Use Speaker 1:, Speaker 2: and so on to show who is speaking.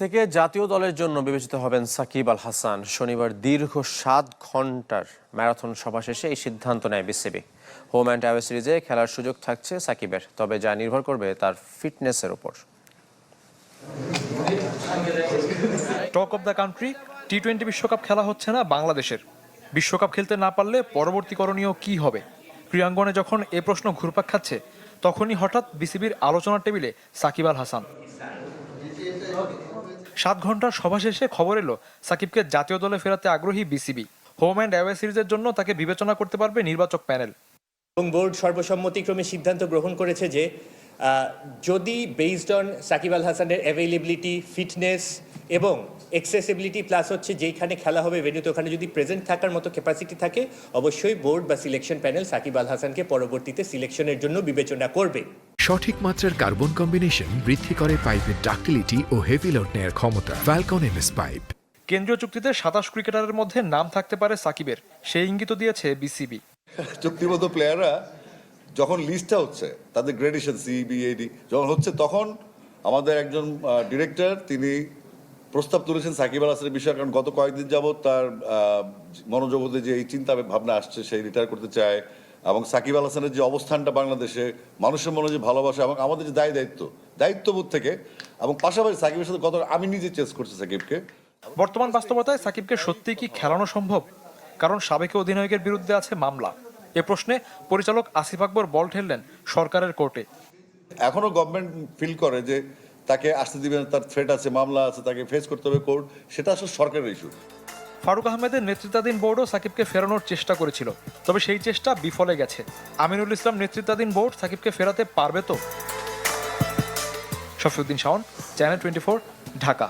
Speaker 1: থেকে জাতীয় দলের জন্য বিবেচিত হবেন সাকিব আল হাসান। শনিবার দীর্ঘ সাত ঘণ্টার ম্যারাথন সভা শেষে এই সিদ্ধান্ত নেয় বিসিবি। হোম অ্যান্ড অ্যাওয়ে সিরিজে খেলার সুযোগ থাকছে সাকিবের, তবে যা নির্ভর করবে তার ফিটনেসের উপর।
Speaker 2: Talk of the country T twenty বিশ্বকাপ খেলা হচ্ছে না বাংলাদেশের। বিশ্বকাপ খেলতে না পারলে পরবর্তী করণীয় কি হবে? ক্রীড়াঙ্গনে যখন এ প্রশ্ন ঘুরপাক খাচ্ছে, তখনই হঠাৎ বিসিবির আলোচনার টেবিলে সাকিব আল হাসান। সাত ঘণ্টার সভা শেষে খবর এলো, সাকিবকে জাতীয় দলে ফেরাতে আগ্রহী বিসিবি। হোম অ্যান্ড অ্যাওয়ে সিরিজের জন্য তাকে বিবেচনা করতে পারবে নির্বাচক প্যানেল।
Speaker 3: এবং বোর্ড সর্বসম্মতিক্রমে সিদ্ধান্ত গ্রহণ করেছে যে যদি বেসড অন সাকিব আল হাসানের অ্যাভেলেবিলিটি ফিটনেস এবং এক্সেসিবিলিটি প্লাস হচ্ছে যেইখানে খেলা হবে ভেন্যুতে ওখানে যদি প্রেজেন্ট থাকার মতো ক্যাপাসিটি থাকে, অবশ্যই বোর্ড বা সিলেকশন প্যানেল সাকিব আল হাসানকে পরবর্তীতে সিলেকশনের জন্য বিবেচনা করবে।
Speaker 4: সঠিক মাত্রার কার্বন কম্বিনেশন বৃদ্ধি করে পাইপের ডাক্টিলিটি ও হেভি লোড নেয়ার ক্ষমতা ফ্যালকন এমএস পাইপ
Speaker 2: কেন্দ্রীয় চুক্তিতে সাতাশ ক্রিকেটারের মধ্যে নাম থাকতে পারে সাকিবের। সেই ইঙ্গিত দিয়েছে বিসিবি
Speaker 5: চুক্তিবদ্ধ প্লেয়াররা যখন লিস্টটা হচ্ছে তাদের গ্রেডেশন সিবিএডি যখন হচ্ছে তখন আমাদের একজন ডিরেক্টর তিনি প্রস্তাব তুলেছেন সাকিব আল হাসানের বিষয়ে কারণ গত কয়েকদিন যাবৎ তার মনোজগতে যে এই চিন্তা ভাবনা আসছে সেই রিটায়ার করতে চায় এবং সাকিব আল হাসানের যে অবস্থানটা বাংলাদেশে মানুষের মনে যে ভালোবাসা এবং আমাদের যে দায় দায়িত্ব দায়িত্ববোধ থেকে এবং পাশাপাশি সাকিবের সাথে গত আমি নিজে চেস করছি সাকিবকে।
Speaker 2: বর্তমান বাস্তবতায় সাকিবকে সত্যিই কি খেলানো সম্ভব? কারণ সাবেক অধিনায়কের বিরুদ্ধে আছে মামলা। এ প্রশ্নে পরিচালক আসিফ আকবর বল ঠেললেন সরকারের কোর্টে।
Speaker 5: এখনও গভর্নমেন্ট ফিল করে যে তাকে আসতে দিবেন তার থ্রেট আছে মামলা আছে তাকে ফেস করতে হবে কোর্ট সেটা আসলে সরকারের ইস্যু
Speaker 2: ফারুক আহমেদের নেতৃত্বাধীন বোর্ডও সাকিবকে ফেরানোর চেষ্টা করেছিল। তবে সেই চেষ্টা বিফলে গেছে। আমিনুল ইসলাম নেতৃত্বাধীন বোর্ড সাকিবকে ফেরাতে পারবে তো? Shafiuddin Shawon, channel twenty Dhaka.